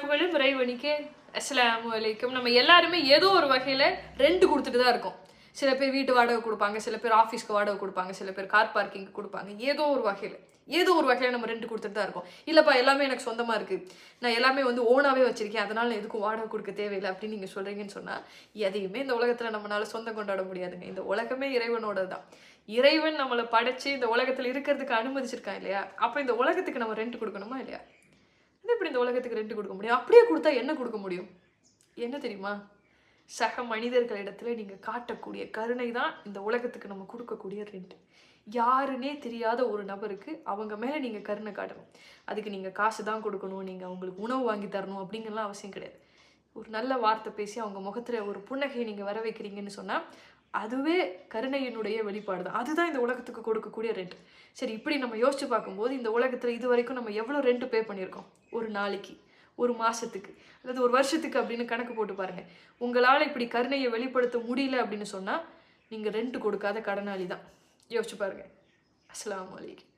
புகழும் இறைவனிக்கே அஸ்ஸலாமு வலைக்கும் நம்ம எல்லாருமே ஏதோ ஒரு வகையில் ரெண்ட் கொடுத்துட்டு தான் இருக்கோம். சில பேர் வீட்டு வாடகை கொடுப்பாங்க சில பேர் ஆஃபீஸ்க்கு வாடகை கொடுப்பாங்க சில பேர் கார் பார்க்கிங் கொடுப்பாங்க. ஏதோ ஒரு வகையில் ஏதோ ஒரு வகையில் நம்ம ரெண்ட் கொடுத்துட்டு தான் இருக்கோம். இல்லைப்பா எல்லாமே எனக்கு சொந்தமாக இருக்குது நான் எல்லாமே வந்து ஓனாகவே வச்சிருக்கேன். அதனால் நான் எதுக்கும் வாடகை கொடுக்க தேவையில்லை அப்படின்னு நீங்கள் சொல்கிறீங்கன்னு சொன்னால் எதையுமே இந்த உலகத்தில் நம்மளால் சொந்தம் கொண்டாட முடியாதுங்க. இந்த உலகமே இறைவனோட தான். இறைவன் நம்மளை படைச்சு இந்த உலகத்தில் இருக்கிறதுக்கு அனுமதிச்சிருக்கான் இல்லையா? அப்போ இந்த உலகத்துக்கு நம்ம ரெண்ட் கொடுக்கணுமா இல்லையா? இந்த உலகத்துக்கு ரெண்டு கொடுக்க முடியும்? அப்படியே கொடுத்தா என்ன கொடுக்க முடியும்? என்ன தெரியுமா? சக மனிதர்களிடத்துல நீங்க காட்டக்கூடிய கருணை தான் இந்த உலகத்துக்கு நம்ம கொடுக்கக்கூடிய ரெண்டு யாருன்னே தெரியாத ஒரு நபருக்கு அவங்க மேல நீங்க கருணை காட்டணும். அதுக்கு நீங்க காசு தான் கொடுக்கணும் நீங்க அவங்களுக்கு உணவு வாங்கி தரணும் அப்படிங்கலாம் அவசியம் கிடையாது. ஒரு நல்ல வார்த்தை பேசி அவங்க முகத்துல ஒரு புன்னகையை நீங்கள் வர வைக்கிறீங்கன்னு சொன்னா அதுவே கருணையினுடைய வெளிப்பாடு தான். அதுதான் இந்த உலகத்துக்கு கொடுக்கக்கூடிய ரெண்ட் சரி இப்படி நம்ம யோசிச்சு பார்க்கும்போது இந்த உலகத்தில் இது வரைக்கும் நம்ம எவ்வளோ ரெண்ட் பே பண்ணியிருக்கோம்? ஒரு நாளைக்கு ஒரு மாதத்துக்கு அல்லது ஒரு வருஷத்துக்கு அப்படின்னு கணக்கு போட்டு பாருங்கள் உங்களால் இப்படி கருணையை வெளிப்படுத்த முடியல அப்படின்னு சொன்னால் நீங்கள் ரெண்ட் கொடுக்காத கடனாளி தான். யோசிச்சு பாருங்கள் அஸ்லாம் அலைக்கும்.